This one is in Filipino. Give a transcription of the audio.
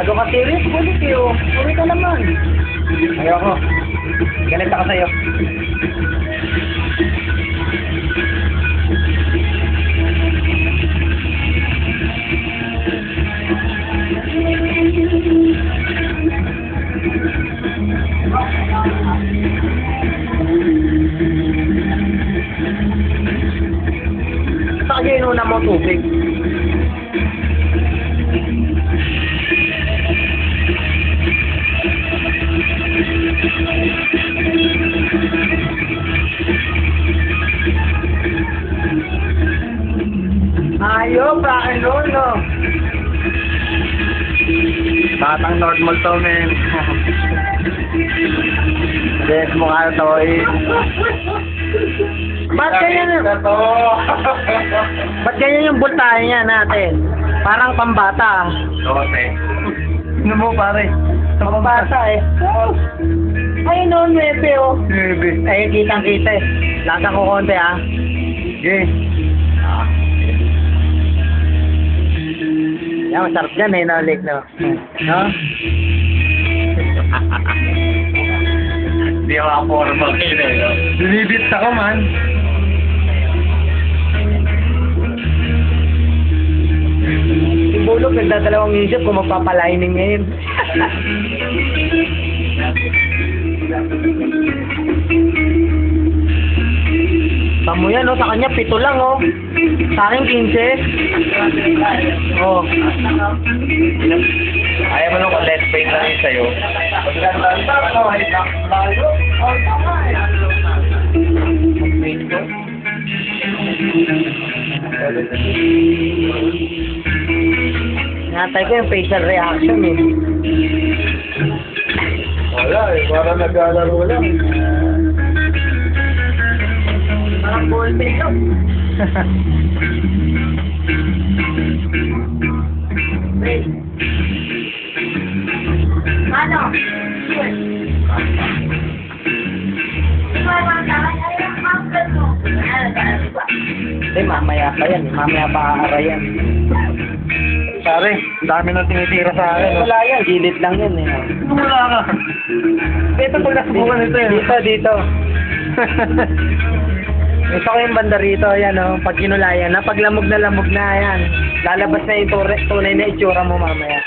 Gago ka serious, bulit eh, oh. Ka naman. Ayoko. Galit ako sa'yo. Saan kayo inuna mo tubig? Batang normal to, men. Yes, mukha to eh. Ba't ganyan yung... Ba't ganyan yung bultahe niya natin? Parang pambata. Dose. Ano mo pare? Pambata eh. Ay, no, nuebe oh. Nuebe. Ay, kitang kita eh. Lasa ko konti ah. Okay. Yan, masarap dyan eh, no, Lake, no? No? Hindi ako formal yun eh. no? Binibit ako, man. Si Bulog, nagdadalawang isip kung magpapalining ngayon. Tamo yan, oh. Sa kanya, pito lang, oh. Sa akin, 15. Oh. Ayaw mo nung less pain lang yun sa'yo. Natay ko yung facial reaction, eh. Wala eh, parang naglalaro lang. Parang ball ito. Ano? Eh, mamaya pa yan. Mamaya pa aaray yan. Pare, dami nang tinitira sa akin. Wala yan. Gilid lang yan, eh. Wala ka. Ito pag nasubukan ito eh. Dito, dito. Gusto ko yung banda rito, yan oh, pag kinulayan na, pag lamog na lamog na, yan. Lalabas na yung tore- tunay na itsura mo mamaya.